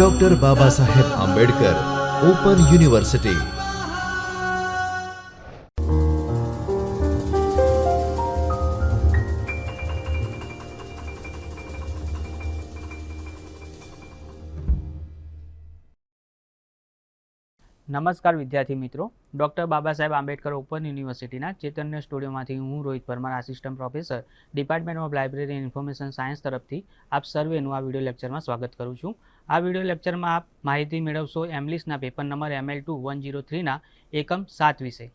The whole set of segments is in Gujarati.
Doctor Baba Saheb Ambedkar open university નમસ્કાર વિદ્યાર્થી મિત્રો. ડૉક્ટર બાબા સાહેબ આંબેડકર ઓપન યુનિવર્સિટીના ચેતન્ય સ્ટુડિયોમાંથી હું Rohit Parmar assistant professor department of library information science તરફથી આપ સર્વેનું આ વીડિયો લેક્ચરમાં સ્વાગત કરું છું. આ વીડિયો લેક્ચરમાં આપ માહિતી મેળવશો એમલિસના paper number ML two one zero થ્રીના એકમ સાત વિશે.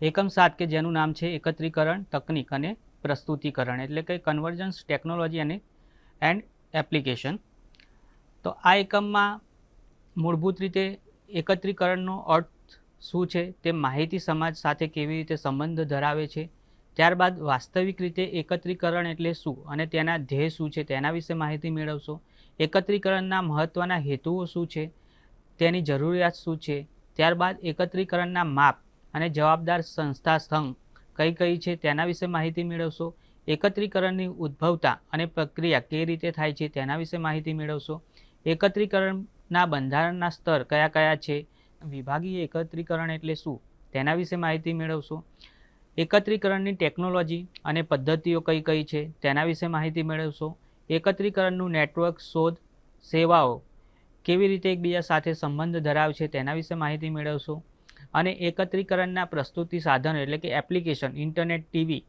એકમ સાત કે જેનું નામ છે એકત્રીકરણ, તકનીક અને પ્રસ્તુતિકરણ, એટલે કે કન્વર્જન્સ ટેકનોલોજી અને એન્ડ એપ્લિકેશન તો આ એકમમાં મૂળભૂત રીતે એકત્રીકરણનો અર્થ શું છે, તે માહિતી સમાજ સાથે કેવી રીતે સંબંધ ધરાવે છે, ત્યારબાદ વાસ્તવિક રીતે એકત્રીકરણ એટલે શું, અને તેના ધ્યેય શું છે, તેના વિશે માહિતી મેળવશો એકત્રીકરણના મહત્ત્વના હેતુઓ શું છે? તેની જરૂરિયાત શું છે? ત્યારબાદ એકત્રીકરણના માપ અને જવાબદાર સંસ્થા સંઘ કઈ કઈ છે તેના વિશે માહિતી મેળવશો. એકત્રીકરણની ઉદ્ભવતા અને પ્રક્રિયા કઈ રીતે થાય છે તેના વિશે માહિતી મેળવશો. એકત્રીકરણના બંધારણના સ્તર કયા કયા છે? વિભાગીય એકત્રીકરણ એટલે શું? તેના વિશે માહિતી મેળવશો. એકત્રીકરણની ટેકનોલોજી અને પદ્ધતિઓ કઈ કઈ છે તેના વિશે માહિતી મેળવશો. એકત્રીકરણનું નેટવર્ક શોધ સેવાઓ કેવી રીતે એકબીજા સાથે સંબંધ ધરાવે છે તેના વિશે માહિતી મેળવશો. અને એકત્રીકરણના પ્રસ્તુતિ સાધન એટલે કે એપ્લિકેશન, ઇન્ટરનેટ, ટીવી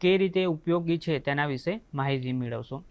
કે રીતે ઉપયોગી છે તેના વિશે માહિતી મેળવશો.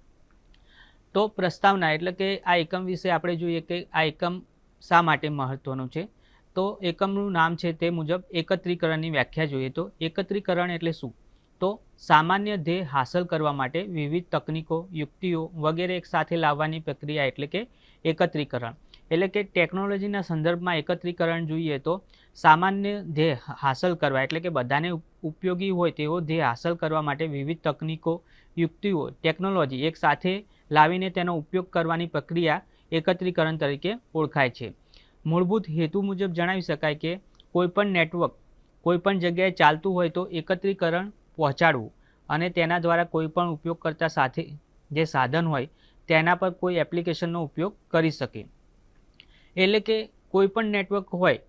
તો પ્રસ્તાવના એટલે કે આ એકમ વિશે આપણે જોઈએ કે આ એકમ શા માટે મહત્ત્વનું છે. તો એકમનું નામ છે તે મુજબ એકત્રીકરણની વ્યાખ્યા જોઈએ તો એકત્રીકરણ એટલે શું? તો સામાન્ય ધ્યેય હાંસલ કરવા માટે વિવિધ તકનીકો, યુક્તિઓ વગેરે એકસાથે લાવવાની પ્રક્રિયા એટલે કે એકત્રીકરણ. એટલે કે ટેકનોલોજીના સંદર્ભમાં એકત્રીકરણ જોઈએ તો સામાન્ય ધ્યેય હાંસલ કરવા એટલે કે બધાને ઉપયોગી હોય તેવો ધ્યેય હાંસલ કરવા માટે વિવિધ તકનીકો, યુક્તિઓ, ટેકનોલોજી એકસાથે લાવીને તેનો ઉપયોગ કરવાની પ્રક્રિયા એકત્રીકરણ તરીકે ઓળખાય છે. મૂળભૂત હેતુ મુજબ જણાવી શકાય કે કોઈપણ નેટવર્ક કોઈપણ જગ્યાએ ચાલતું હોય તો એકત્રીકરણ પહોંચાડવું અને તેના દ્વારા કોઈ પણ ઉપયોગ ઉપયોગકર્તા સાથે જે સાધન હોય, તેના પર કોઈ એપ્લિકેશનનો ઉપયોગ કરી શકે. એટલે કે કોઈ પણ નેટવર્ક હોય,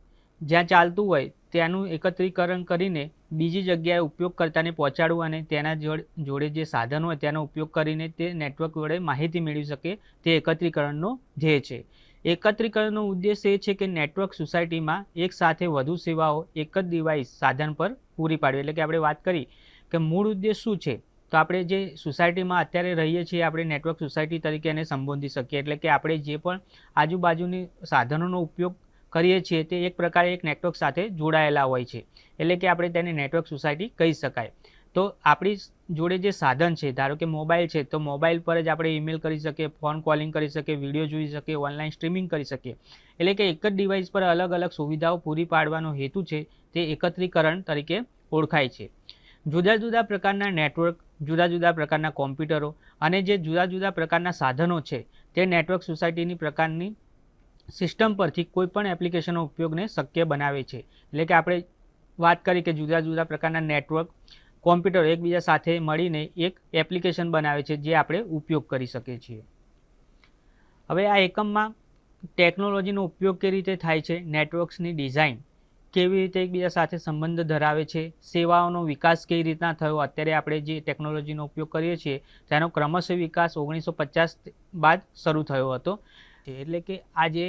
જ્યાં ચાલતું હોય, તેનું એકત્રીકરણ કરીને બીજી જગ્યાએ ઉપયોગકર્તાને પહોંચાડવું અને તેના જોડે જોડે જે સાધન હોય, તેનો ઉપયોગ કરીને તે નેટવર્ક વડે માહિતી મેળવી શકે, તે એકત્રીકરણનો ધ્યેય છે. એકત્રીકરણનો ઉદ્દેશ એ છે કે નેટવર્ક સોસાયટીમાં એક સાથે વધુ સેવાઓ, એક જ ડિવાઇસ સાધન પર પૂરી પાડવી. એટલે કે આપણે વાત કરી કે મૂળ ઉદ્દેશ શું છે? તો આપણે જે સોસાયટીમાં અત્યારે રહીએ છીએ, આપણે નેટવર્ક સોસાયટી તરીકે એને સંબોધી શકીએ. એટલે કે આપણે જે પણ આજુબાજુની સાધનોનો ઉપયોગ કરીએ છીએ, તે એક પ્રકારે એક નેટવર્ક સાથે જોડાયેલા હોય છે. એટલે કે આપણે તેને નેટવર્ક સોસાયટી કહી શકાય. તો આપણી જોડે જે સાધન છે, ધારો કે મોબાઈલ છે, તો મોબાઈલ પર જ આપણે ઈમેલ કરી શકીએ, ફોન કોલિંગ કરી શકીએ, વીડિયો જોઈ શકીએ, ઓનલાઈન સ્ટ્રીમિંગ કરી શકીએ. એટલે કે એક જ ડિવાઇસ પર અલગ અલગ સુવિધાઓ પૂરી પાડવાનો હેતુ છે, તે એકત્રીકરણ તરીકે ઓળખાય છે. જુદા જુદા પ્રકારના નેટવર્ક, જુદા જુદા પ્રકારના કોમ્પ્યુટરો અને જે જુદા જુદા પ્રકારના સાધનો છે, તે નેટવર્ક સોસાયટીની પ્રકારની સિસ્ટમ પરથી કોઈપણ એપ્લિકેશનનો ઉપયોગને શક્ય બનાવે છે. એટલે કે આપણે વાત કરી કે જુદા જુદા પ્રકારના નેટવર્ક, કોમ્પ્યુટર એકબીજા સાથે મળીને એક એપ્લિકેશન બનાવે છે, જે આપણે ઉપયોગ કરી શકીએ છીએ. હવે આ એકમમાં ટેકનોલોજીનો ઉપયોગ કેવી રીતે થાય છે, નેટવર્ક્સની ડિઝાઇન. કેવી રીતે એકબીજા સાથે સંબંધ ધરાવે છે, સેવાઓનો વિકાસ કઈ રીતના થયો, અત્યારે આપણે જે ટેકનોલોજીનો ઉપયોગ કરીએ છીએ, તેનો ક્રમશઃ વિકાસ ઓગણીસો પચાસ બાદ શરૂ થયો હતો. એટલે કે આજે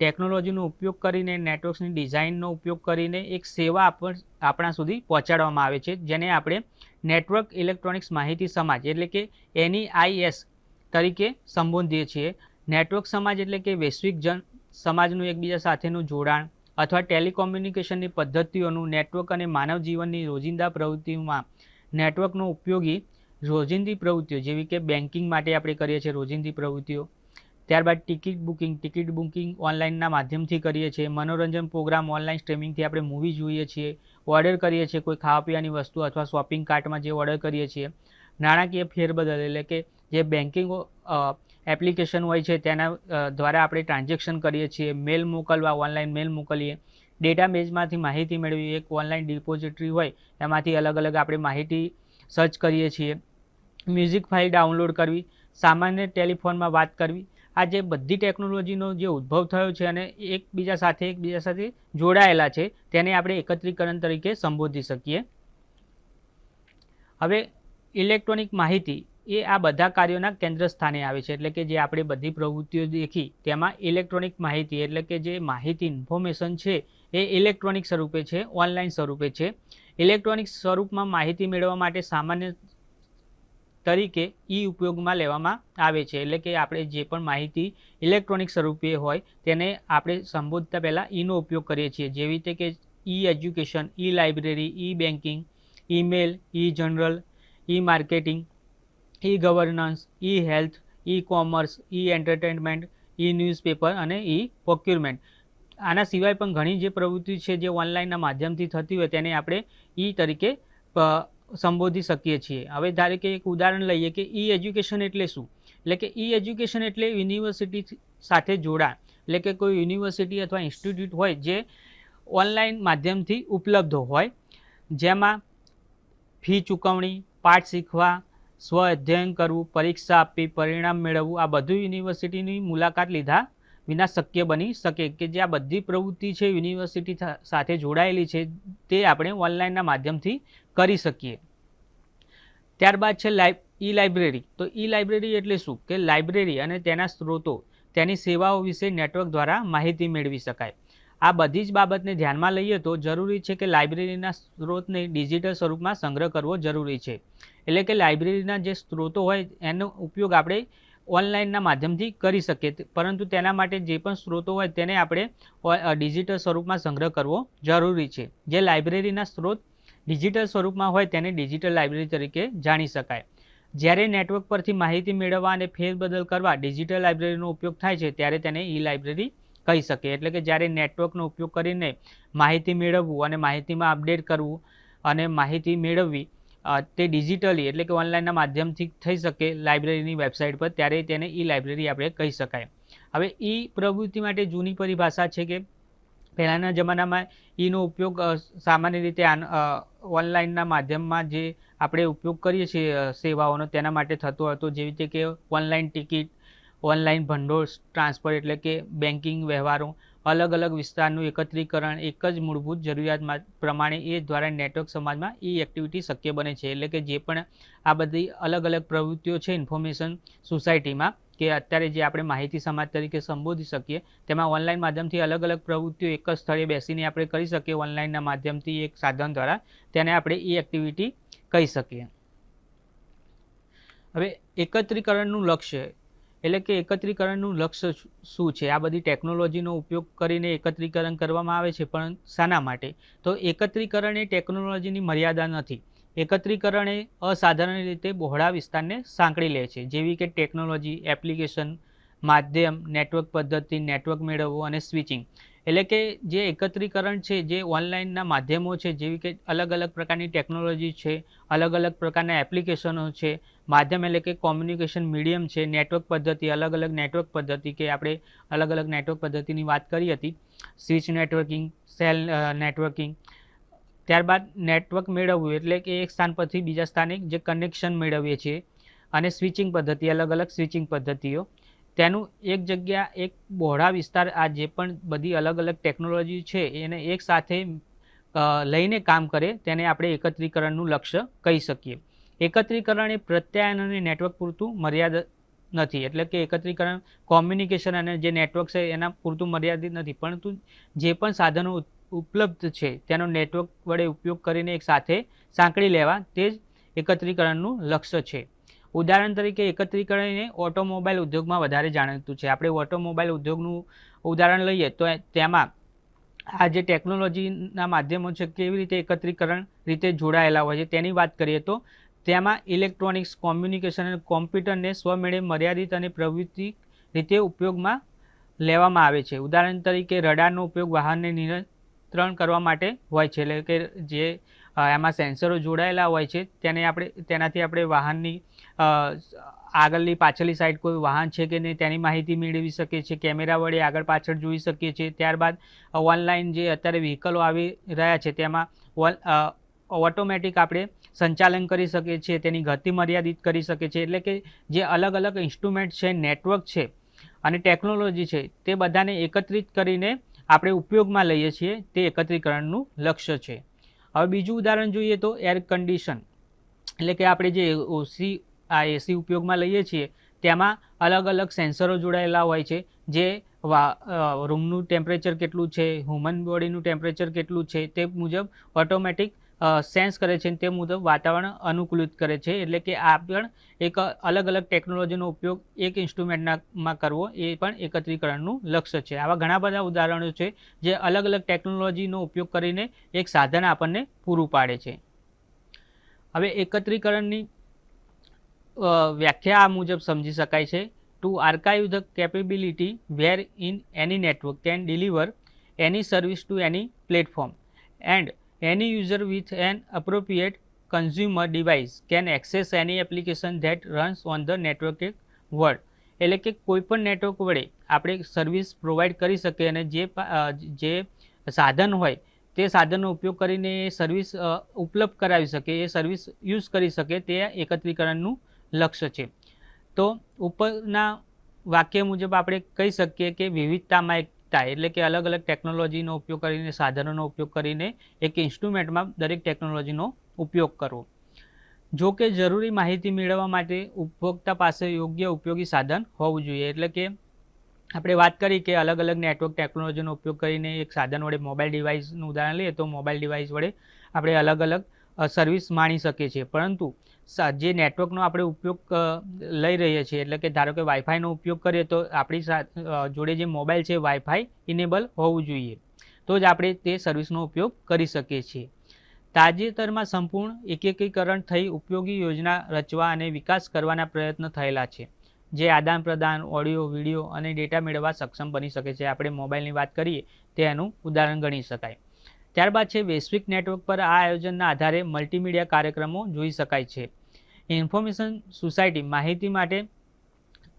ટેકનોલોજીનો ઉપયોગ કરીને, નેટવર્ક્સની ડિઝાઇનનો ઉપયોગ કરીને એક સેવા આપણ સુધી પહોંચાડવામાં આવે છે, જેને આપણે નેટવર્ક ઇલેક્ટ્રોનિક્સ માહિતી સમાજ એટલે કે એનઈઆઈએસ તરીકે સંબોધીએ છીએ. નેટવર્ક સમાજ એટલે કે વૈશ્વિક જન, સમાજનું એકબીજા સાથેનું જોડાણ અથવા ટેલિકોમ્યુનિકેશનની પદ્ધતિઓનું નેટવર્ક અને માનવ જીવનની રોજિંદા પ્રવૃત્તિઓમાં નેટવર્કનો ઉપયોગી રોજિંદી પ્રવૃત્તિઓ, જેવી કે બેન્કિંગ માટે આપણે કરીએ છીએ રોજિંદી પ્રવૃત્તિઓ. ત્યારબાદ ટિકિટ બુકિંગ ટિકિટ બુકિંગ ઓનલાઈનના માધ્યમથી કરીએ છીએ. મનોરંજન પ્રોગ્રામ ઓનલાઈન સ્ટ્રીમિંગથી આપણે મૂવી જોઈએ છીએ. ઓર્ડર કરીએ છીએ કોઈ ખાવા પીવાની વસ્તુ અથવા શોપિંગ કાર્ટમાં જે ઓર્ડર કરીએ છીએ. નાણાકીય ફેરબદલ એટલે કે જે બેન્કિંગ એપ્લિકેશન હોય છે, તેના દ્વારા આપણે ટ્રાન્ઝેક્શન કરીએ છીએ, મેલ મોકલવા, ઓનલાઈન મેલ મોકલીએ. ડેટા બેઝમાંથી માહિતી મેળવી એક ઓનલાઈન ડિપોઝિટરી હોય, એમાંથી અલગ અલગ આપણે માહિતી સર્ચ કરીએ છીએ. મ્યુઝિક ફાઇલ ડાઉનલોડ કરવી, સામાન્ય ટેલિફોનમાં વાત કરવી. આ જે બધી ટેકનોલોજીનો જે ઉદ્ભવ થયો છે અને એકબીજા સાથે એકબીજા સાથે જોડાયેલા છે, તેને આપણે એકત્રીકરણ તરીકે સંબોધી શકીએ. હવે, ઇલેક્ટ્રોનિક માહિતી એ આ બધા કાર્યોના કેન્દ્ર સ્થાને આવે છે. એટલે કે જે આપણે બધી પ્રવૃત્તિઓ દેખી, તેમાં ઇલેક્ટ્રોનિક માહિતી, એટલે કે જે માહિતી ઇન્ફોર્મેશન છે, એ ઇલેક્ટ્રોનિક સ્વરૂપે છે ઓનલાઈન સ્વરૂપે છે. ઇલેક્ટ્રોનિક સ્વરૂપમાં માહિતી મેળવવા માટે સામાન્ય તરીકે ઈ ઉપયોગમાં લેવામાં આવે છે. એટલે કે આપણે જે પણ માહિતી ઇલેક્ટ્રોનિક સ્વરૂપે હોય, તેને આપણે સંબોધતા પહેલાં ઈનો ઉપયોગ કરીએ છીએ. જેવી રીતે કે e education e library e banking email e journal e marketing e governance e health e commerce e entertainment e newspaper અને ઈ પ્રોક્યુરમેન્ટ આના સિવાય પણ ઘણી જે પ્રવૃત્તિ છે જે ઓનલાઈનના માધ્યમથી થતી હોય તેને આપણે ઈ તરીકે સંબોધી શકીએ છીએ. હવે ધારે કે એક ઉદાહરણ લઈએ કે ઈ એજ્યુકેશન એટલે શું? એટલે કે ઈ એજ્યુકેશન એટલે યુનિવર્સિટી સાથે જોડાણ. એટલે કે કોઈ યુનિવર્સિટી અથવા ઇન્સ્ટિટ્યૂટ હોય જે ઓનલાઈન માધ્યમથી ઉપલબ્ધ હોય, જેમાં ફી ચૂકવણી, પાઠ શીખવા સ્વ અધ્યયન કરવું, પરીક્ષા આપવી, પરિણામ મેળવવું, આ બધું યુનિવર્સિટીની મુલાકાત લીધા વિના શક્ય બની શકે કે જે આ બધી પ્રવૃત્તિ છે યુનિવર્સિટી સાથે જોડાયેલી છે તે આપણે ઓનલાઈનના માધ્યમથી કરી શકીએ. ત્યારબાદ છે લાઈ ઈ લાઇબ્રેરી તો ઈ લાઇબ્રેરી એટલે શું? કે લાઇબ્રેરી અને તેના સ્ત્રોતો, તેની સેવાઓ વિશે નેટવર્ક દ્વારા માહિતી મેળવી શકાય. આ બધી જ બાબતને ધ્યાનમાં લઈએ તો જરૂરી છે કે લાઇબ્રેરીના સ્ત્રોતને ડિજિટલ સ્વરૂપમાં સંગ્રહ કરવો જરૂરી છે. એટલે કે લાઇબ્રેરીના જે સ્ત્રોતો હોય, એનો ઉપયોગ આપણે ઓનલાઈનના માધ્યમથી કરી શકીએ પરંતુ તેના માટે જે પણ સ્ત્રોતો હોય તેને આપણે ડિજિટલ સ્વરૂપમાં સંગ્રહ કરવો જરૂરી છે. જે લાઇબ્રેરીના સ્ત્રોત ડિજિટલ સ્વરૂપમાં હોય તેને ડિજિટલ લાઇબ્રેરી તરીકે જાણી શકાય. જ્યારે નેટવર્ક પરથી માહિતી મેળવવા અને ફેરબદલ કરવા ડિજિટલ લાઇબ્રેરીનો ઉપયોગ થાય છે, ત્યારે તેને ઈ લાઇબ્રેરી કહી શકે એટલે કે જ્યારે નેટવર્કનો ઉપયોગ કરીને માહિતી મેળવવું અને માહિતીમાં અપડેટ કરવું અને માહિતી મેળવવી તે ડિજિટલી એટલે કે ઓનલાઈનના માધ્યમથી થઈ શકે લાઇબ્રેરીની વેબસાઇટ પર, ત્યારે તેને ઈ લાઇબ્રેરી આપણે કહી શકાય. હવે ઈ પ્રવૃત્તિ માટે જૂની પરિભાષા છે કે પહેલાંના જમાનામાં ઈનો ઉપયોગ સામાન્ય રીતે ઓનલાઈનના માધ્યમમાં જે આપણે ઉપયોગ કરીએ છીએ સેવાઓનો, તેના માટે થતો હતો. જેવી રીતે કે ઓનલાઈન ટિકિટ ઓનલાઈન ભંડોળ, ટ્રાન્સફર એટલે કે બેન્કિંગ વ્યવહારો અલગ અલગ વિસ્તારનું એકત્રીકરણ એક જ મૂળભૂત જરૂરિયાત પ્રમાણે એ દ્વારા નેટવર્ક સમાજમાં ઈ એક્ટિવિટી શક્ય બને છે. એટલે કે જે પણ આ બધી અલગ અલગ પ્રવૃત્તિઓ છે ઇન્ફોર્મેશન સોસાયટીમાં કે અત્યારે જે આપણે માહિતી સમાજ તરીકે સંબોધી શકીએ, તેમાં ઓનલાઈન માધ્યમથી અલગ અલગ પ્રવૃત્તિઓ એક જ સ્થળે બેસીને આપણે કરી શકીએ. ઓનલાઈનના માધ્યમથી એક સાધન દ્વારા તેને આપણે ઈ એક્ટિવિટી કહી શકીએ. હવે એકત્રીકરણનું લક્ષ્ય એટલે કે એકત્રીકરણનું લક્ષ્ય શું- છે? આ બધી ટેકનોલોજીનો ઉપયોગ કરીને એકત્રીકરણ કરવામાં આવે છે, પણ શાના માટે? તો એકત્રીકરણ એ ટેકનોલોજીની મર્યાદા નથી. એકત્રીકરણ એ અસાધારણ રીતે બહોળા વિસ્તારને સાંકળી લે છે. જેવી કે ટેકનોલોજી એપ્લિકેશન માધ્યમ નેટવર્ક પદ્ધતિ નેટવર્ક મેળવવું અને સ્વિચિંગ એટલે કે જે એકત્રીકરણ છે, જે ઓનલાઈનના માધ્યમો છે, જેવી કે અલગ અલગ પ્રકારની ટેકનોલોજી છે અલગ અલગ પ્રકારના એપ્લિકેશનો છે માધ્યમ એટલે કે કોમ્યુનિકેશન મીડિયમ છે નેટવર્ક પદ્ધતિ અલગ અલગ નેટવર્ક પદ્ધતિ કે આપણે અલગ અલગ નેટવર્ક પદ્ધતિની વાત કરી હતી. સ્વિચ નેટવર્કિંગ સેલ નેટવર્કિંગ ત્યારબાદ નેટવર્ક મેળવવું એટલે કે એક સ્થાન પરથી બીજા સ્થાને જે કનેક્શન મેળવીએ છીએ અને સ્વિચિંગ પદ્ધતિ અલગ અલગ સ્વિચિંગ પદ્ધતિઓ. તેનું એક જગ્યા, એક બહોળા વિસ્તાર આ જે પણ બધી અલગ અલગ ટેકનોલોજી છે એને એક સાથે લઈને કામ કરે તેને આપણે એકત્રીકરણનું લક્ષ્ય કહી શકીએ. એકત્રીકરણ એ પ્રત્યાયન અને નેટવર્ક પૂરતું મર્યાદા નથી. એટલે કે એકત્રીકરણ કોમ્યુનિકેશન અને જે નેટવર્ક છે એના પૂરતું મર્યાદિત નથી. પરંતુ જે પણ સાધનો ઉપલબ્ધ છે, તેનો નેટવર્ક વડે ઉપયોગ કરીને એક સાથે સાંકળી લેવા તે જ એકત્રીકરણનું લક્ષ્ય છે. ઉદાહરણ તરીકે એકત્રીકરણ એ ઓટોમોબાઈલ ઉદ્યોગમાં વધારે જાણીતું છે. આપણે ઓટોમોબાઈલ ઉદ્યોગનું ઉદાહરણ લઈએ તો તેમાં આ જે ટેકનોલોજીના માધ્યમો છે, કેવી રીતે એકત્રીકરણ રીતે જોડાયેલા હોય છે, તેની વાત કરીએ તો તેમાં ઇલેક્ટ્રોનિક્સ, કોમ્યુનિકેશન અને કોમ્પ્યુટરને સ્વમેળે મર્યાદિત અને પ્રવૃત્તિ રીતે ઉપયોગમાં લેવામાં આવે છે. ઉદાહરણ તરીકે, રડારનો ઉપયોગ વાહનને નિયંત્રણ કરવા માટે હોય છે. એટલે કે જે એમાં સેન્સરો જોડાયેલા હોય છે, તેને આપણે, તેનાથી આપણે વાહનની આગળની પાછળની સાઈડ કોઈ વાહન છે કે નહીં તેની માહિતી મેળવી શકીએ છીએ. કેમેરા વડે આગળ પાછળ જોઈ શકીએ છીએ. ત્યારબાદ ઓનલાઈન જે અત્યારે વ્હીકલો આવી રહ્યા છે, તેમાં ઓટોમેટિક આપણે સંચાલન કરી શકે છે, તેની ગતિ મર્યાદિત કરી શકે છે, એટલે કે જે અલગ અલગ ઇન્સ્ટ્રુમેન્ટ છે, નેટવર્ક છે અને ટેકનોલોજી છે, તે બધાને એકત્રિત કરીને આપણે ઉપયોગમાં લઈએ છીએ, તે એકત્રીકરણનું લક્ષ્ય છે. હવે બીજું ઉદાહરણ જોઈએ તો એર કન્ડિશન એટલે કે આપણે જે ઓસી આ એસી ઉપયોગમાં લઈએ છીએ, તેમાં અલગ અલગ સેન્સરો જોડાયેલા હોય છે, જે વા રૂમનું ટેમ્પરેચર કેટલું છે હ્યુમન બોડીનું ટેમ્પરેચર કેટલું છે, તે મુજબ ઓટોમેટિક સેન્સ કરે છે તે મુજબ વાતાવરણ અનુકૂલિત કરે છે. એટલે કે આ પણ એક અલગ અલગ ટેકનોલોજીનો ઉપયોગ એક ઇન્સ્ટ્રુમેન્ટમાં કરવો એ પણ એકત્રીકરણનું લક્ષ્ય છે. આવા ઘણા બધા ઉદાહરણો છે જે અલગ અલગ ટેકનોલોજીનો ઉપયોગ કરીને એક સાધન આપણને પૂરું પાડે છે. હવે એકત્રીકરણની વ્યાખ્યા આ મુજબ સમજી શકાય છે. To archive the capability where in any network can deliver any service to any platform and any user with an appropriate consumer device can access any application that runs on the network word એટલે કે કોઈપણ નેટવર્ક વડે આપણે સર્વિસ પ્રોવાઈડ કરી શકીએ અને જે જે સાધન હોય, તે સાધનનો ઉપયોગ કરીને એ સર્વિસ ઉપલબ્ધ કરાવી શકે એ સર્વિસ યુઝ કરી શકે તે એકત્રીકરણનું લક્ષ્ય છે. તો ઉપરના વાક્ય મુજબ આપણે કહી શકીએ કે વિવિધતામાં એકતા એટલે કે અલગ અલગ ટેકનોલોજીનો ઉપયોગ કરીને, સાધનોનો ઉપયોગ કરીને એક ઇન્સ્ટ્રુમેન્ટમાં દરેક ટેકનોલોજીનો ઉપયોગ કરવો. જો કે જરૂરી માહિતી મેળવવા માટે ઉપભોક્તા પાસે યોગ્ય ઉપયોગી સાધન હોવું જોઈએ. એટલે કે આપણે વાત કરી કે અલગ અલગ નેટવર્ક ટેકનોલોજીનો ઉપયોગ કરીને એક સાધન વડે મોબાઈલ ડિવાઇસનું ઉદાહરણ લઈએ તો મોબાઈલ ડિવાઇસ વડે આપણે અલગ અલગ સર્વિસ માણી શકીએ છીએ. પરંતુ જે નેટવર્કનો આપણે ઉપયોગ લઈ રહીએ છીએ, એટલે કે ધારો કે વાઈફાઈનો ઉપયોગ કરીએ તો આપણી જોડે જે મોબાઈલ છે વાઈફાઈ ઇનેબલ હોવું જોઈએ. તો જ આપણે તે સર્વિસનો ઉપયોગ કરી શકીએ છીએ. તાજેતરમાં સંપૂર્ણ એકીકરણ થઈ ઉપયોગી યોજના રચવા અને વિકાસ કરવાના પ્રયત્ન થયેલા છે. જે આદાન પ્રદાન, ઓડિયો, વીડિયો અને ડેટા મેળવવા સક્ષમ બની શકે છે. આપણે મોબાઈલની વાત કરીએ તે એનું ઉદાહરણ ગણી શકાય. ત્યારબાદ છે, વૈશ્વિક નેટવર્ક પર આ આયોજનના આધારે મલ્ટીમીડિયા કાર્યક્રમો જોઈ શકાય છે. ઇન્ફોર્મેશન સોસાયટી માહિતી માટે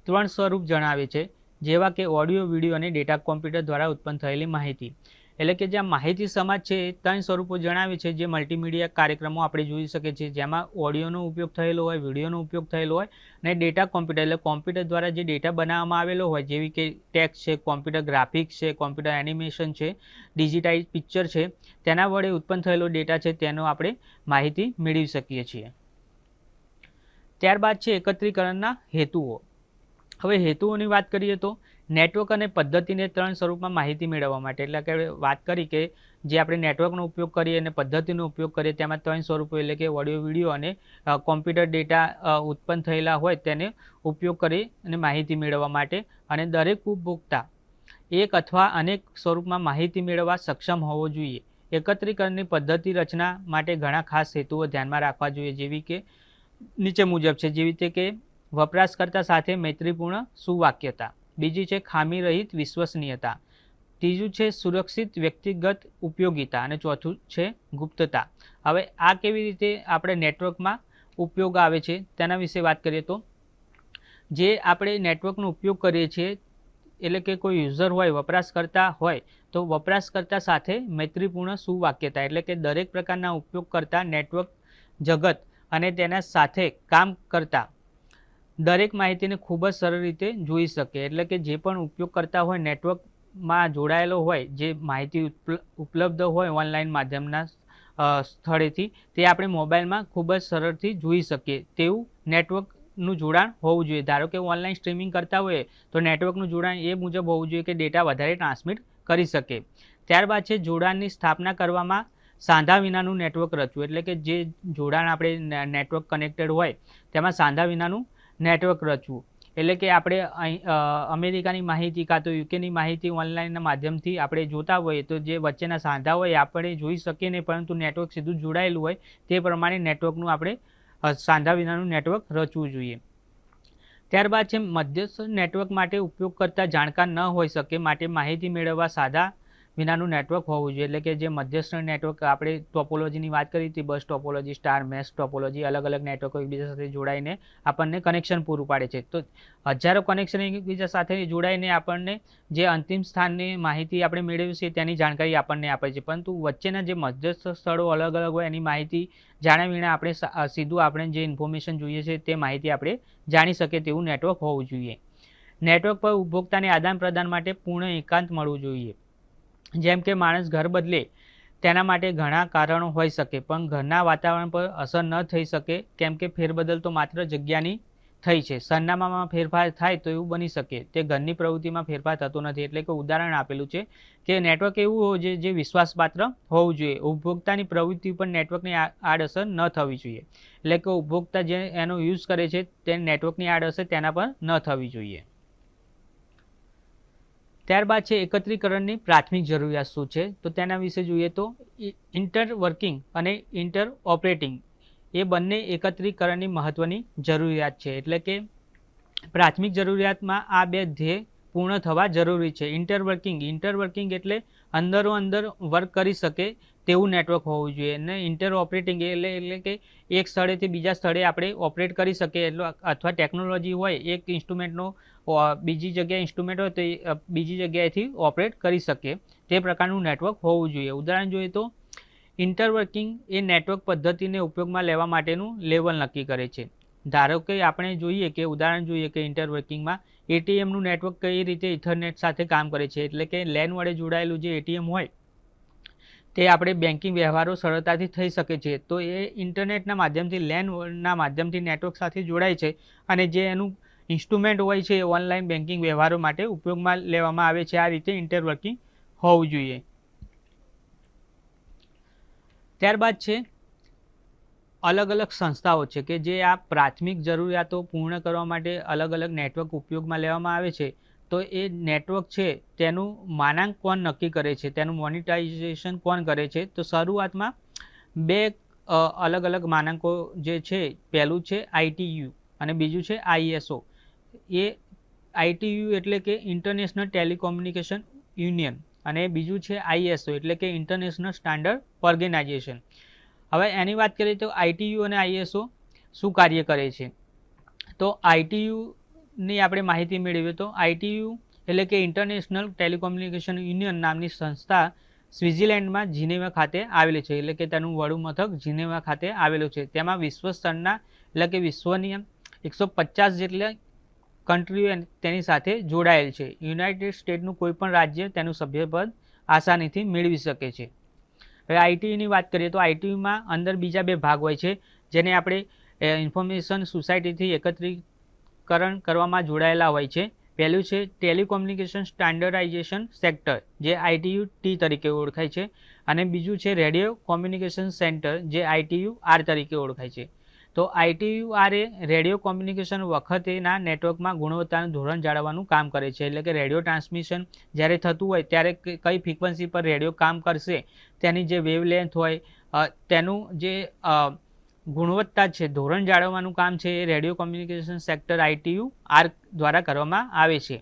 ત્રણ સ્વરૂપ જણાવે છે, જેવા કે ઓડિયો, વીડિયો અને ડેટા કોમ્પ્યુટર દ્વારા ઉત્પન્ન થયેલી માહિતી. એટલે કે જ્યાં માહિતી સમાજ છે ત્રણ સ્વરૂપો જણાવે છે, જે મલ્ટીમીડિયા કાર્યક્રમો આપણે જોઈ શકીએ છીએ. જેમાં ઓડિયોનો ઉપયોગ થયેલો હોય વિડીયોનો ઉપયોગ થયેલો હોય અને ડેટા કોમ્પ્યુટર એટલે કોમ્પ્યુટર દ્વારા જે ડેટા બનાવવામાં આવેલો હોય, જેવી કે ટેક્સ છે કોમ્પ્યુટર ગ્રાફિક્સ છે કોમ્પ્યુટર એનિમેશન છે ડિજિટાઇઝ પિક્ચર છે, તેના વડે ઉત્પન્ન થયેલો ડેટા છે, તેનો આપણે માહિતી મેળવી શકીએ છીએ. ત્યારબાદ છે એકત્રીકરણના હેતુઓ. હવે હેતુઓની વાત કરીએ તો નેટવર્ક અને પદ્ધતિને ત્રણ સ્વરૂપમાં માહિતી મેળવવા માટે. એટલે કે વાત કરી કે જે આપણે નેટવર્કનો ઉપયોગ કરીએ અને પદ્ધતિનો ઉપયોગ કરીએ, તેમાં ત્રણ સ્વરૂપો એટલે કે ઓડિયો, વીડિયો અને કોમ્પ્યુટર ડેટા ઉત્પન્ન થયેલા હોય તેને ઉપયોગ કરી અને માહિતી મેળવવા માટે. અને દરેક ઉપભોક્તા એક અથવા અનેક સ્વરૂપમાં માહિતી મેળવવા સક્ષમ હોવો જોઈએ. એકત્રીકરણની પદ્ધતિ રચના માટે ઘણા ખાસ હેતુઓ ધ્યાનમાં રાખવા જોઈએ. જેવી કે નીચે મુજબ છે. જેવી રીતે કે વપરાશકર્તા સાથે મૈત્રીપૂર્ણ સુવાક્યતા. બીજી છે ખામી રહિત વિશ્વસનીયતા. ત્રીજું છે સુરક્ષિત વ્યક્તિગત ઉપયોગિતા અને ચોથું છે ગુપ્તતા. હવે આ કેવી રીતે આપણે નેટવર્કમાં ઉપયોગ આવે છે તેના વિશે વાત કરીએ તો, જે આપણે નેટવર્કનો ઉપયોગ કરીએ છીએ, એટલે કે કોઈ યુઝર હોય, વપરાશકર્તા હોય, તો વપરાશકર્તા સાથે મૈત્રીપૂર્ણ સુવાક્યતા, એટલે કે દરેક પ્રકારના ઉપયોગ કરતા નેટવર્ક જગત અને તેના સાથે કામ કરતા દરેક માહિતીને ખૂબ જ સરળ રીતે જોઈ શકે. એટલે કે જે પણ ઉપયોગ કરતા હોય, નેટવર્કમાં જોડાયેલો હોય, જે માહિતી ઉપલ- ઉપલબ્ધ હોય ઓનલાઈન માધ્યમના સ્થળેથી, તે આપણે મોબાઈલમાં ખૂબ જ સરળથી જોઈ શકીએ. તેવું નેટવર્કનું જોડાણ હોવું જોઈએ. ધારો કે ઓનલાઈન સ્ટ્રીમિંગ કરતા હોઈએ, તો નેટવર્કનું જોડાણ એ મુજબ હોવું જોઈએ કે ડેટા વધારે ટ્રાન્સમિટ કરી શકે. ત્યારબાદ છે, જોડાણની સ્થાપના કરવામાં સાંધા વિનાનું નેટવર્ક રચવું એટલે કે જે જોડાણ આપણે નેટવર્ક કનેક્ટેડ હોય, તેમાં સાંધા વિનાનું નેટવર્ક રચવું. એટલે કે આપણે અહીં અમેરિકાની માહિતી કાં તો યુકેની માહિતી ઓનલાઈનના માધ્યમથી આપણે જોતા હોઈએ તો જે વચ્ચેના સાંધા હોય આપણે જોઈ શકીએ નહીં, પરંતુ નેટવર્ક સીધું જોડાયેલું હોય તે પ્રમાણે નેટવર્કનું આપણે સાંધા વિનાનું નેટવર્ક રચવું જોઈએ. ત્યારબાદ છે મધ્યસ્થ નેટવર્ક માટે ઉપયોગ કરતા જાણકાર ન હોઈ શકે, માટે માહિતી મેળવવા સાદા વિનાનું નેટવર્ક હોવું જોઈએ. એટલે કે જે મધ્યસ્થ નેટવર્ક આપણે ટોપોલોજીની વાત કરી હતી બસ ટોપોલોજી સ્ટાર મેશ ટોપોલોજી અલગ અલગ નેટવર્કો એકબીજા સાથે જોડાઈને આપણને કનેક્શન પૂરું પાડે છે. તો હજારો કનેક્શન એકબીજા સાથે જોડાઈને આપણને જે અંતિમ સ્થાનની માહિતી આપણે મેળવી છે તેની જાણકારી આપણને આપે છે. પરંતુ વચ્ચેના જે મધ્યસ્થ સ્થળો અલગ અલગ હોય, એની માહિતી જાણ્યા વિના આપણે સીધું આપણે જે ઇન્ફોર્મેશન જોઈએ છે, તે માહિતી આપણે જાણી શકીએ તેવું નેટવર્ક હોવું જોઈએ. નેટવર્ક પર ઉપભોક્તાને આદાન પ્રદાન માટે પૂર્ણ એકાંત મળવું જોઈએ. જેમ કે માણસ ઘર બદલે, તેના માટે ઘણા કારણો હોઈ શકે, પણ ઘરના વાતાવરણ પર અસર ન થઈ શકે, કેમ કે ફેરબદલ તો માત્ર જગ્યાની થઈ છે. સરનામામાં ફેરફાર થાય તો એવું બની શકે. તે ઘરની પ્રવૃત્તિમાં ફેરફાર થતો નથી. એટલે કે ઉદાહરણ આપેલું છે કે નેટવર્ક એવું હોવું જોઈએ જે વિશ્વાસપાત્ર હોવું જોઈએ. ઉપભોક્તાની પ્રવૃત્તિ ઉપર નેટવર્કની આડઅસર ન થવી જોઈએ. એટલે કે ઉપભોક્તા જે એનો યુઝ કરે છે, તે નેટવર્કની આડઅસર તેના પર ન થવી જોઈએ. ત્યારબાદ છે એકત્રીકરણની પ્રાથમિક જરૂરિયાત શું છે? તો તેના વિશે જોઈએ તો ઇન્ટર વર્કિંગ અને ઇન્ટર ઓપરેટિંગ એ બંને એકત્રીકરણની મહત્ત્વની જરૂરિયાત છે. એટલે કે પ્રાથમિક જરૂરિયાતમાં આ બે ધ્યેય પૂર્ણ થવા જરૂરી છે. ઇન્ટર વર્કિંગ ઇન્ટર વર્કિંગ એટલે અંદરો અંદર વર્ક કરી શકે તેવું નેટવર્ક હોવું જોઈએ. અને ઇન્ટર ઓપરેટિંગ એટલે એટલે કે એક સ્થળેથી બીજા સ્થળે આપણે ઓપરેટ કરી શકીએ. એટલે અથવા ટેકનોલોજી હોય, એક ઇન્સ્ટ્રુમેન્ટનો બીજી જગ્યાએ ઇન્સ્ટ્રુમેન્ટ હોય તો એ બીજી જગ્યાએથી ઓપરેટ કરી શકે. તે પ્રકારનું નેટવર્ક હોવું જોઈએ. ઉદાહરણ જોઈએ તો ઇન્ટરવર્કિંગ એ નેટવર્ક પદ્ધતિને ઉપયોગમાં લેવા માટેનું લેવલ નક્કી કરે છે. ધારો કે આપણે જોઈએ કે, ઉદાહરણ જોઈએ કે ઇન્ટરવર્કિંગમાં એટીએમનું નેટવર્ક કઈ રીતે ઇથરનેટ સાથે કામ કરે છે? એટલે કે લેન વડે જોડાયેલું જે એટીએમ હોય, તે આપણે બેન્કિંગ વ્યવહારો સરળતાથી થઈ શકે છે. તો એ ઇન્ટરનેટના માધ્યમથી લેનના માધ્યમથી નેટવર્ક સાથે જોડાય છે અને જે એનું ઇન્સ્ટ્રુમેન્ટ હોય છે એ ઓનલાઈન બેન્કિંગ વ્યવહારો માટે ઉપયોગમાં લેવામાં આવે છે. આ રીતે ઇન્ટરવર્કિંગ હોવું જોઈએ. ત્યારબાદ છે, અલગ અલગ સંસ્થાઓ છે કે જે આ પ્રાથમિક જરૂરિયાતો પૂર્ણ કરવા માટે અલગ અલગ નેટવર્ક ઉપયોગમાં લેવામાં આવે છે. તો એ નેટવર્ક છે તેનું માનાંક કોણ નક્કી કરે છે? તેનું મોનિટાઇઝેશન કોણ કરે છે? તો શરૂઆતમાં બે અલગ અલગ માનાંકો જે છે, પહેલું છે આઈટીયુ અને બીજું છે આઈએસઓ એ આઈટીયુ એટલે કે ઇન્ટરનેશનલ ટેલિકોમ્યુનિકેશન યુનિયન અને બીજું છે આઈએસઓ એટલે કે ઇન્ટરનેશનલ સ્ટાન્ડર્ડ ઓર્ગેનાઇઝેશન હવે એની વાત કરીએ તો આઈટીયુ અને આઈએસઓ શું કાર્ય કરે છે? તો આઈટીયુની આપણે માહિતી મેળવીએ તો આઈટીયુ એટલે કે ઇન્ટરનેશનલ ટેલિકોમ્યુનિકેશન યુનિયન નામની સંસ્થા સ્વિટ્ઝરલેન્ડમાં જીનેવા ખાતે આવેલી છે. એટલે કે તેનું વડું મથક જીનેવા ખાતે આવેલું છે. તેમાં વિશ્વ સ્તરના એટલે કે વિશ્વની એકસો પચાસ જેટલા કન્ટ્રીઓ તેની સાથે જોડાયેલ છે. યુનાઇટેડ સ્ટેટનું કોઈ પણ રાજ્ય તેનું સભ્યપદ આસાનીથી મેળવી શકે છે. હવે આઈટીયુની વાત કરીએ તો આઈટીયુમાં અંદર બીજા બે ભાગ હોય છે, જેને આપણે ઇન્ફોર્મેશન સોસાયટીથી એકત્રીકરણ કરવામાં જોડાયેલા હોય છે. પહેલું છે ટેલિકોમ્યુનિકેશન સ્ટાન્ડર્ડાઇઝેશન સેક્ટર જે આઈટીયુ ટી તરીકે ઓળખાય છે. અને બીજું છે રેડિયો કોમ્યુનિકેશન સેન્ટર જે આઈટીયુ આર તરીકે ઓળખાય છે. તો આઈટીયુ આર રેડિયો કોમ્યુનિકેશન વખતેના નેટવર્કમાં ગુણવત્તાનું ધોરણ જાળવવાનું કામ કરે છે. એટલે કે રેડિયો ટ્રાન્સમિશન જ્યારે થતું હોય, ત્યારે કઈ ફ્રિકવન્સી પર રેડિયો કામ કરશે, તેની જે વેવલેન્થ હોય તેનું જે ગુણવત્તા છે, ધોરણ જાળવવાનું કામ છે એ radio communication sector ITU R દ્વારા કરવામાં આવે છે.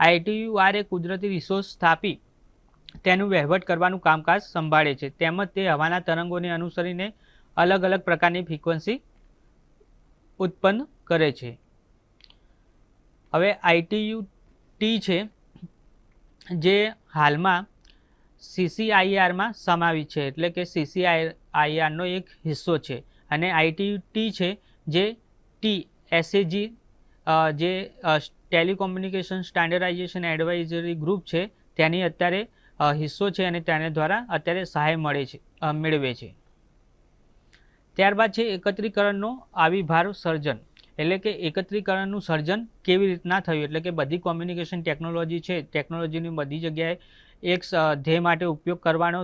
આઈટીયુ આર કુદરતી રિસોર્સ સ્થાપી, તેનું વહેવટ કરવાનું કામકાજ સંભાળે છે. તેમજ તે હવાના તરંગોને અનુસરીને અલગ અલગ પ્રકારની ફ્રીક્વન્સી ઉત્પન્ન કરે છે. હવે આઈટીયુ ટી છે, જે હાલમાં સીસીઆઈઆરમાં સમાવિત છે, એટલે કે સીસીઆઈઆરનો એક હિસ્સો છે. અને આઈટીયુ ટી છે, જે ટી એસએજી જે ટેલિકોમ્યુનિકેશન સ્ટાન્ડર્ડાઇઝેશન એડવાઇઝરી ગ્રુપ છે તેની અત્યારે હિસ્સો છે અને તેના દ્વારા અત્યારે સહાય મળે છે મેળવે છે. ત્યારબાદ છે એકત્રીકરણનો આવિર્ભાવ સર્જન. એટલે કે એકત્રીકરણનું સર્જન કેવી રીતના થયું? એટલે કે બધી કોમ્યુનિકેશન ટેકનોલોજી છે, ટેકનોલોજીની બધી જગ્યાએ એક ધ્યેય માટે ઉપયોગ કરવાનો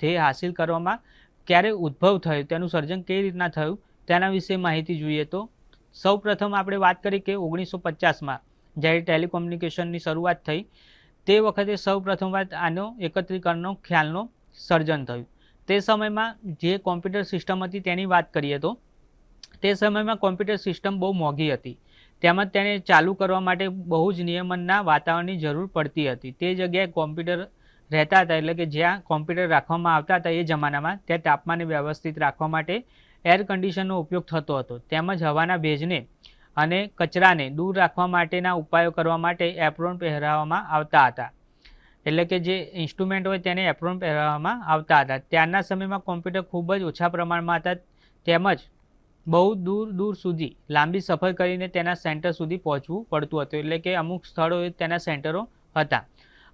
ધ્યેય હાસિલ કરવામાં ક્યારે ઉદ્ભવ થયો? તેનું સર્જન કેવી રીતના થયું? તેના વિશે માહિતી જોઈએ તો સૌપ્રથમ આપણે વાત કરી કે ઓગણીસો પચાસમાં જ્યારે ટેલિકોમ્યુનિકેશનની શરૂઆત થઈ, તે વખતે સૌ પ્રથમ વાત આનો એકત્રીકરણનો ખ્યાલનો સર્જન થયું. તે સમયમાં જે કોમ્પ્યુટર સિસ્ટમ હતી તેની વાત કરીએ તો, તે સમયમાં કોમ્પ્યુટર સિસ્ટમ બહુ મોંઘી હતી. તેમજ તેને ચાલુ કરવા માટે બહુ જ નિયમનના વાતાવરણની જરૂર પડતી હતી. તે જગ્યાએ કોમ્પ્યુટર રહેતા હતા, એટલે કે જ્યાં કોમ્પ્યુટર રાખવામાં આવતા હતા એ જમાનામાં ત્યાં તાપમાનને વ્યવસ્થિત રાખવા માટે એર કન્ડિશનનો ઉપયોગ થતો હતો. તેમજ હવાના ભેજને અને કચરાને દૂર રાખવા માટેના ઉપાયો કરવા માટે એપ્રોન પહેરાવવામાં આવતા હતા. એટલે કે જે ઇન્સ્ટ્રુમેન્ટ હોય તેને એપ્રોન પહેરવામાં આવતા હતા. ત્યારના સમયમાં કોમ્પ્યુટર ખૂબ જ ઓછા પ્રમાણમાં હતા. તેમજ બહુ દૂર દૂર સુધી લાંબી સફર કરીને તેના સેન્ટર સુધી પહોંચવું પડતું હતું. એટલે કે અમુક સ્થળોએ તેના સેન્ટરો હતા.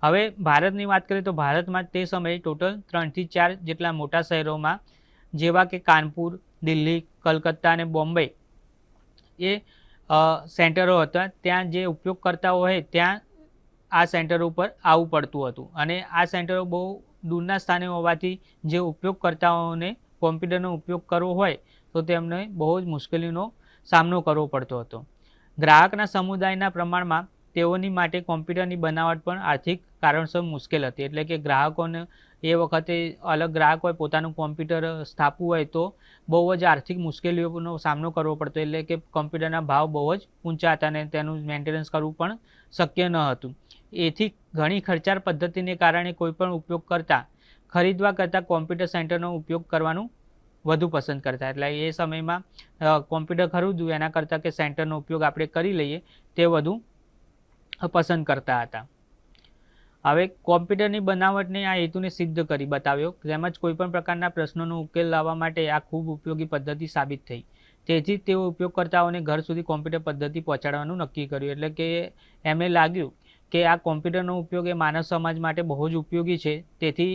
હવે ભારતની વાત કરીએ તો ભારતમાં તે સમયે ટોટલ ત્રણથી ચાર જેટલા મોટા શહેરોમાં જેવા કે કાનપુર, દિલ્હી, કલકત્તા અને બોમ્બે એ સેન્ટરો હતા. ત્યાં જે ઉપયોગકર્તાઓ હોય, ત્યાં આ સેન્ટરો ઉપર આવવું પડતું હતું. અને આ સેન્ટરો બહુ દૂરના સ્થાને હોવાથી જે ઉપયોગકર્તાઓને કોમ્પ્યુટરનો ઉપયોગ કરવો હોય તો તેમને બહુ જ મુશ્કેલીનો સામનો કરવો પડતો હતો. ગ્રાહકના સમુદાયના પ્રમાણમાં તેઓની માટે કોમ્પ્યુટરની બનાવટ પણ આર્થિક કારણસર મુશ્કેલ હતી. એટલે કે ગ્રાહકોને એ વખતે અલગ ગ્રાહક હોય, પોતાનું કોમ્પ્યુટર સ્થાપવું હોય તો બહુ જ આર્થિક મુશ્કેલીઓનો સામનો કરવો પડતો. એટલે કે કોમ્પ્યુટરના ભાવ બહુ જ ઊંચા હતા અને તેનું મેન્ટેનન્સ કરવું પણ શક્ય ન હતું. એથી ઘણી ખર્ચાળ પદ્ધતિને કારણે કોઈ પણ ઉપયોગ કરતા, ખરીદવા કરતાં કોમ્પ્યુટર સેન્ટરનો ઉપયોગ કરવાનું વધુ પસંદ કરતા. એટલે એ સમયમાં કોમ્પ્યુટર ખરીદવું, એના કરતાં કે સેન્ટરનો ઉપયોગ આપણે કરી લઈએ, તે વધુ પસંદ કરતા હતા. હવે કોમ્પ્યુટરની બનાવટને આ હેતુને સિદ્ધ કરી બતાવ્યો, તેમજ કોઈપણ પ્રકારના પ્રશ્નોનો ઉકેલ લાવવા માટે આ ખૂબ ઉપયોગી પદ્ધતિ સાબિત થઈ. તેથી તેઓ ઉપયોગકર્તાઓને ઘર સુધી કોમ્પ્યુટર પદ્ધતિ પહોંચાડવાનું નક્કી કર્યું. એટલે કે એમને લાગ્યું કે આ કોમ્પ્યુટરનો ઉપયોગ એ માનવ સમાજ માટે બહુ જ ઉપયોગી છે. તેથી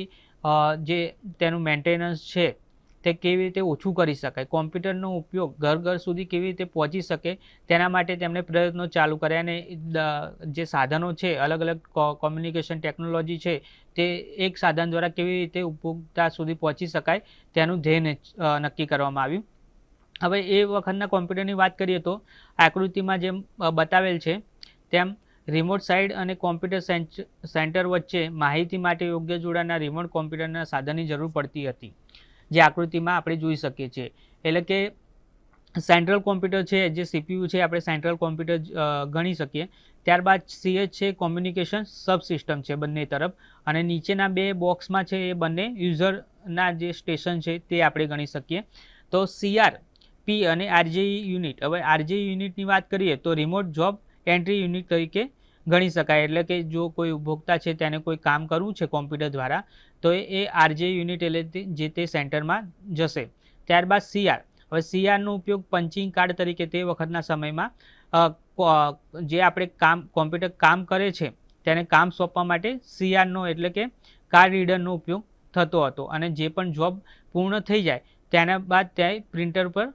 જે તેનું મેન્ટેનન્સ છે તે કેવી રીતે ઓછું કરી શકાય? કોમ્પ્યુટરનો ઉપયોગ ઘર ઘર સુધી કેવી રીતે પહોંચી શકે? તેના માટે તેમણે પ્રયત્નો ચાલુ કર્યા અને જે સાધનો છે, અલગ અલગ કોમ્યુનિકેશન ટેકનોલોજી છે, તે એક સાધન દ્વારા કેવી રીતે ઉપભોક્તા સુધી પહોંચી શકાય તેનું ધ્યેય નક્કી કરવામાં આવ્યું. હવે એ વખતના કોમ્પ્યુટરની વાત કરીએ તો, આકૃતિમાં જેમ બતાવેલ છે, તેમ રિમોટ સાઇડ અને કોમ્પ્યુટર સેન્ટર વચ્ચે માહિતી માટે યોગ્ય જોડાણના રિમોટ કોમ્પ્યુટરના સાધનની જરૂર પડતી હતી. જે આકૃતિમાં આપણે જોઈ શકીએ છીએ. એટલે કે સેન્ટ્રલ કોમ્પ્યુટર છે, જે સીપીયુ છે, આપણે સેન્ટ્રલ કોમ્પ્યુટર ગણી શકીએ. ત્યારબાદ સીએચ છે કોમ્યુનિકેશન સબ સિસ્ટમ છે બંને તરફ. અને નીચેના બે બોક્સમાં છે એ બંને યુઝરના જે સ્ટેશન છે તે આપણે ગણી શકીએ. તો સીઆર પી અને આરજેઈ યુનિટ હવે આરજેઈ યુનિટની વાત કરીએ તો રિમોટ જોબ એન્ટ્રી યુનિટ તરીકે ગણી શકાય. એટલે કે જો કોઈ ઉપભોક્તા છે તેને કોઈ કામ કરવું છે કોમ્પ્યુટર દ્વારા, તો એ આરજે યુનિટ એટલે જે તે સેન્ટરમાં જશે. ત્યારબાદ સીઆર. હવે સીઆરનો ઉપયોગ પંચિંગ કાર્ડ તરીકે તે વખતના સમયમાં જે આપણે કામ, કોમ્પ્યુટર કામ કરે છે, તેને કામ સોંપવા માટે સીઆરનો એટલે કે કાર્ડ રીડરનો ઉપયોગ થતો હતો. અને જે પણ જોબ પૂર્ણ થઈ જાય, તેના બાદ ત્યાં પ્રિન્ટર પર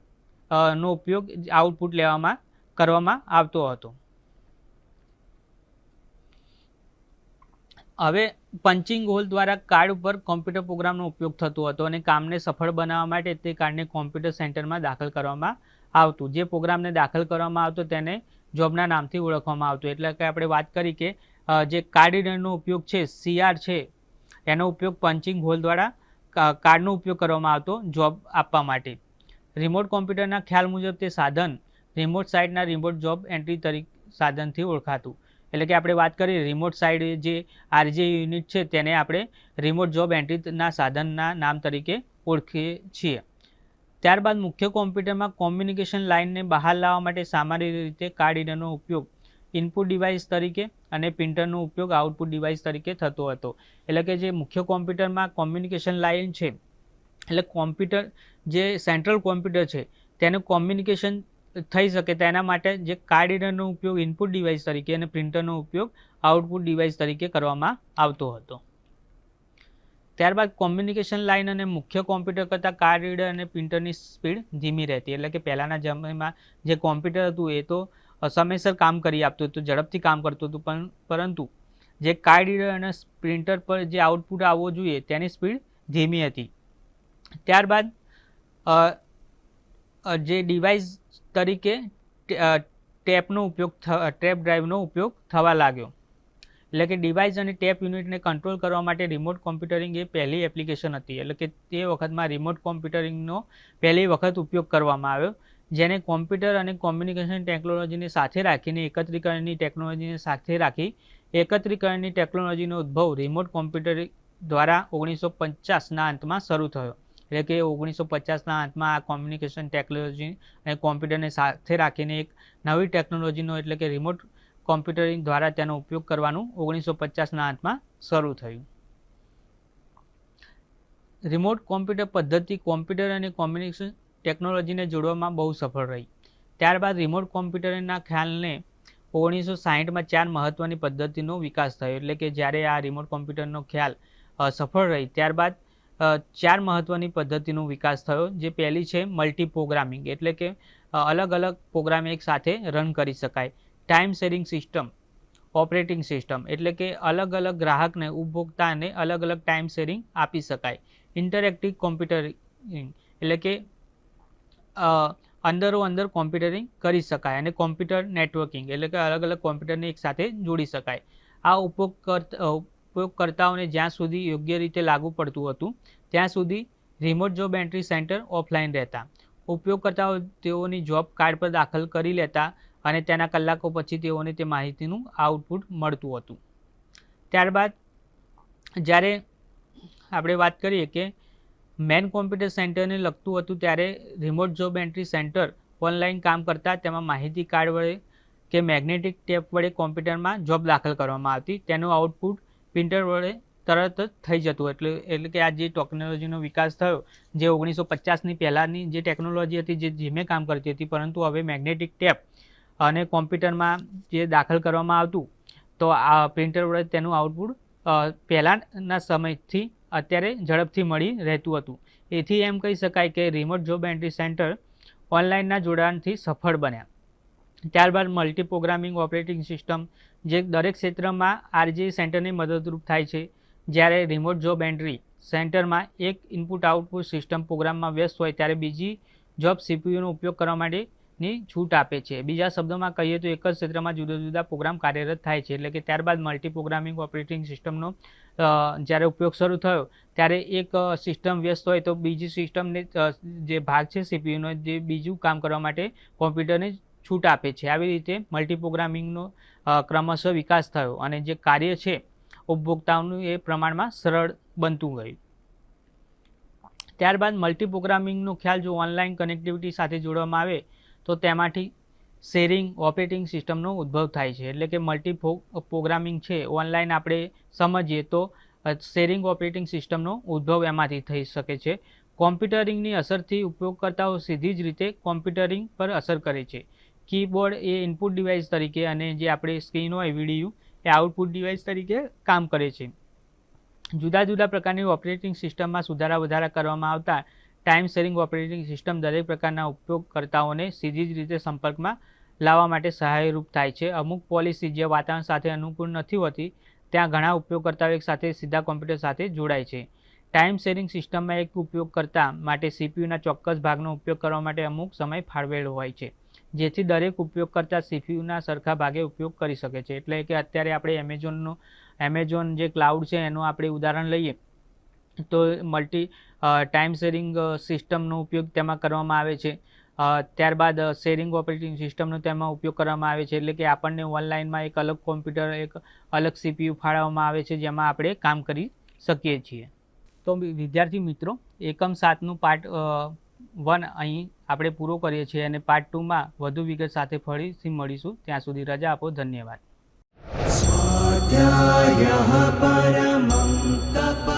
નો ઉપયોગ આઉટપુટ લેવામાં, કરવામાં આવતો હતો. હવે પંચિંગ હોલ દ્વારા કાર્ડ ઉપર કોમ્પ્યુટર પ્રોગ્રામનો ઉપયોગ થતો હતો અને કામને સફળ બનાવવા માટે તે કાર્ડને કોમ્પ્યુટર સેન્ટરમાં દાખલ કરવામાં આવતું. જે પ્રોગ્રામને દાખલ કરવામાં આવતો તેને જોબના નામથી ઓળખવામાં આવતું. એટલે કે આપણે વાત કરી કે જે કાર્ડ રીડરનો ઉપયોગ છે સીઆર છે, એનો ઉપયોગ પંચિંગ હોલ દ્વારા કાર્ડનો ઉપયોગ કરવામાં આવતો જોબ આપવા માટે. રિમોટ કોમ્પ્યુટરના ખ્યાલ મુજબ તે સાધન રિમોટ સાઇટના રિમોટ જોબ એન્ટ્રી તરીકે સાધનથી ઓળખાતું. એટલે કે આપણે વાત કરીએ રિમોટ સાઇડ જે આરજે યુનિટ છે, તેને આપણે રિમોટ જોબ એન્ટ્રીના સાધનના નામ તરીકે ઓળખીએ છીએ. ત્યારબાદ મુખ્ય કોમ્પ્યુટરમાં કોમ્યુનિકેશન લાઇનને બહાર લાવવા માટે સામાન્ય રીતે કાર્ડ રીડરનો ઉપયોગ ઇનપુટ ડિવાઇસ તરીકે અને પ્રિન્ટરનો ઉપયોગ આઉટપુટ ડિવાઇસ તરીકે થતો હતો. એટલે કે જે મુખ્ય કોમ્પ્યુટરમાં કોમ્યુનિકેશન લાઇન છે, એટલે કોમ્પ્યુટર જે સેન્ટ્રલ કોમ્પ્યુટર છે, તેનું કોમ્યુનિકેશન થઈ શકે તેના માટે જે કાર્ડ રીડરનો ઉપયોગ ઇનપુટ ડિવાઇસ તરીકે અને પ્રિન્ટરનો ઉપયોગ આઉટપુટ ડિવાઇસ તરીકે કરવામાં આવતો હતો. ત્યારબાદ કોમ્યુનિકેશન લાઇન અને મુખ્ય કોમ્પ્યુટર કરતાં કાર્ડ રીડર અને પ્રિન્ટરની સ્પીડ ધીમી રહેતી. એટલે કે પહેલાંના સમયમાં જે કોમ્પ્યુટર હતું એ તો સમયસર કામ કરી આપતું હતું, ઝડપથી કામ કરતું હતું, પણ પરંતુ જે કાર્ડ રીડર અને પ્રિન્ટર પર જે આઉટપુટ આવવો જોઈએ તેની સ્પીડ ધીમી હતી. ત્યારબાદ જે ડિવાઇસ તરીકે ટેપનો ઉપયોગ ટેપ ડ્રાઈવનો ઉપયોગ થવા લાગ્યો. એટલે કે ડિવાઇસ અને ટેપ યુનિટને કંટ્રોલ કરવા માટે રિમોટ કોમ્પ્યુટરિંગ એ પહેલી એપ્લિકેશન હતી. એટલે કે તે વખતમાં રિમોટ કોમ્પ્યુટરિંગનો પહેલી વખત ઉપયોગ કરવામાં આવ્યો, જેને કોમ્પ્યુટર અને કોમ્યુનિકેશન ટેકનોલોજીને સાથે રાખીને એકત્રીકરણની ટેકનોલોજીને સાથે રાખી એકત્રીકરણની ટેકનોલોજીનો ઉદ્ભવ રિમોટ કોમ્પ્યુટર દ્વારા ઓગણીસો પચાસના અંતમાં શરૂ થયો. એટલે કે ઓગણીસો પચાસના અંતમાં આ કોમ્યુનિકેશન ટેકનોલોજી અને કોમ્પ્યુટરને સાથે રાખીને એક નવી ટેકનોલોજીનો એટલે કે રિમોટ કોમ્પ્યુટરિંગ દ્વારા તેનો ઉપયોગ કરવાનું ઓગણીસો પચાસના અંતમાં શરૂ થયું. રિમોટ કોમ્પ્યુટર પદ્ધતિ કોમ્પ્યુટર અને કોમ્યુનિકેશન ટેકનોલોજીને જોડવામાં બહુ સફળ રહી. ત્યારબાદ રિમોટ કોમ્પ્યુટરના ખ્યાલને ઓગણીસો સાહીઠમાં ચાર મહત્ત્વની પદ્ધતિનો વિકાસ થયો. એટલે કે જ્યારે આ રિમોટ કોમ્પ્યુટરનો ખ્યાલ સફળ રહી. ત્યારબાદ ચાર મહત્ત્વની પદ્ધતિનો વિકાસ થયો. જે પહેલી છે મલ્ટી પ્રોગ્રામિંગ એટલે કે અલગ અલગ પ્રોગ્રામ એક સાથે રન કરી શકાય. Time sharing system operating system એટલે કે અલગ અલગ ગ્રાહકને, ઉપભોક્તાને અલગ અલગ ટાઈમ શેરિંગ આપી શકાય. ઇન્ટરેક્ટિવ કોમ્પ્યુટરિંગ એટલે કે અંદરો અંદર કોમ્પ્યુટરિંગ કરી શકાય અને કોમ્પ્યુટર નેટવર્કિંગ એટલે કે અલગ અલગ કોમ્પ્યુટરને એક સાથે જોડી શકાય. આ ઉપયોગ ઉપયોગકર્તાઓને જ્યાં સુધી યોગ્ય રીતે લાગુ પડતું હતું, ત્યાં સુધી remote job entry centre offline રહેતા. ઉપયોગકર્તાઓ તેઓની જોબ કાર્ડ પર દાખલ કરી લેતા અને તેના કલાકો પછી તેઓને તે માહિતીનું આઉટપુટ મળતું હતું. ત્યારબાદ, જ્યારે આપણે વાત કરીએ કે મેન કોમ્પ્યુટર સેન્ટરને લગતું હતું ત્યારે remote job entry centre online કામ કરતા તેમાં માહિતી કાર્ડ વડે કે મેગ્નેટિક ટેપ વડે કોમ્પ્યુટરમાં જોબ દાખલ કરવામાં આવતી. તેનું આઉટપુટ પ્રિન્ટર વડે તરત જ થઈ જતું. એટલે એટલે કે આ જે ટેકનોલોજીનો વિકાસ થયો, જે ઓગણીસો પચાસની પહેલાંની જે ટેકનોલોજી હતી, જે ધીમે કામ કરતી હતી, પરંતુ હવે મેગ્નેટિક ટેપ અને કોમ્પ્યુટરમાં જે દાખલ કરવામાં આવતું, તો આ પ્રિન્ટર વડે તેનું આઉટપુટ પહેલાંના સમયથી અત્યારે ઝડપથી મળી રહેતું હતું. એથી એમ કહી શકાય કે રિમોટ જોબ એન્ટ્રી સેન્ટર ઓનલાઈનના જોડાણથી સફળ બન્યા. ત્યારબાદ મલ્ટી પ્રોગ્રામિંગ ઓપરેટિંગ સિસ્ટમ જે દરેક ક્ષેત્રમાં આરજી સેન્ટરની મદદરૂપ થાય છે. જ્યારે રિમોટ જોબ એન્ટ્રી સેન્ટરમાં એક ઇનપુટ આઉટપુટ સિસ્ટમ પ્રોગ્રામમાં વ્યસ્ત હોય, ત્યારે બીજી જોબ સીપીયુનો ઉપયોગ કરવા માટેની છૂટ આપે છે. બીજા શબ્દોમાં કહીએ તો એક જ ક્ષેત્રમાં જુદા જુદા પ્રોગ્રામ કાર્યરત થાય છે. એટલે કે ત્યારબાદ મલ્ટી પ્રોગ્રામિંગ ઓપરેટિંગ સિસ્ટમનો જ્યારે ઉપયોગ શરૂ થયો, ત્યારે એક સિસ્ટમ વ્યસ્ત હોય તો બીજી સિસ્ટમને જે ભાગ છે સીપીયુનો, જે બીજું કામ કરવા માટે કોમ્પ્યુટરને છૂટ આપે છે. આવી રીતે મલ્ટી પ્રોગ્રામિંગનો ક્રમશઃ વિકાસ થયો અને જે કાર્ય છે, ઉપભોક્તાઓનું એ પ્રમાણમાં સરળ બનતું ગયું. ત્યારબાદ મલ્ટી પ્રોગ્રામિંગનો ખ્યાલ જો ઓનલાઈન કનેક્ટિવિટી સાથે જોડવામાં આવે, તો તેમાંથી શેરિંગ ઓપરેટિંગ સિસ્ટમનો ઉદ્ભવ થાય છે. એટલે કે મલ્ટી પ્રોગ્રામિંગ છે ઓનલાઈન આપણે સમજીએ તો શેરિંગ ઓપરેટિંગ સિસ્ટમનો ઉદ્ભવ એમાંથી થઈ શકે છે. કોમ્પ્યુટરિંગની અસરથી ઉપયોગકર્તાઓ સીધી જ રીતે કોમ્પ્યુટરિંગ પર અસર કરે છે. કીબોર્ડ એ ઇનપુટ ડિવાઇસ તરીકે અને જે આપણે સ્ક્રીન હોય વીડિયો એ આઉટપુટ ડિવાઇસ તરીકે કામ કરે છે. જુદા જુદા પ્રકારની ઓપરેટિંગ સિસ્ટમમાં સુધારા વધારા કરવામાં આવતા ટાઈમ શેરિંગ ઓપરેટિંગ સિસ્ટમ દરેક પ્રકારના ઉપયોગકર્તાઓને સીધી જ રીતે સંપર્કમાં લાવવા માટે સહાયરૂપ થાય છે. અમુક પોલિસી જે વાતાવરણ સાથે અનુકૂળ નથી હોતી, ત્યાં ઘણા ઉપયોગકર્તાઓ એક સાથે સીધા કોમ્પ્યુટર સાથે જોડાય છે. ટાઈમ શેરિંગ સિસ્ટમમાં એક ઉપયોગકર્તા માટે સીપીયુના ચોક્કસ ભાગનો ઉપયોગ કરવા માટે અમુક સમય ફાળવેલો હોય છે. જેથી દરેક ઉપયોગકર્તા સીપીયુના સરખા ભાગે ઉપયોગ કરી શકે છે. એટલે કે અત્યારે આપણે એમેઝોનનો એમેઝોન જે ક્લાઉડ છે, એનું આપણે ઉદાહરણ લઈએ, તો મલ્ટી ટાઈમ શેરિંગ સિસ્ટમનો ઉપયોગ તેમાં કરવામાં આવે છે. ત્યારબાદ શેરિંગ ઓપરેટિંગ સિસ્ટમનો તેમાં ઉપયોગ કરવામાં આવે છે. એટલે કે આપણને ઓનલાઈનમાં એક અલગ કોમ્પ્યુટર એક અલગ સીપીયુ ફાળવવામાં આવે છે, જેમાં આપણે કામ કરી શકીએ છીએ. તો વિદ્યાર્થી મિત્રો, એકમ સાતનું પાર્ટ વન અહીં આપણે પૂરો કરીએ છીએ અને પાર્ટ ટુમાં વધુ વિગત સાથે ફરીથી મળીશું. ત્યાં સુધી રજા આપો. ધન્યવાદ. પરમં તપ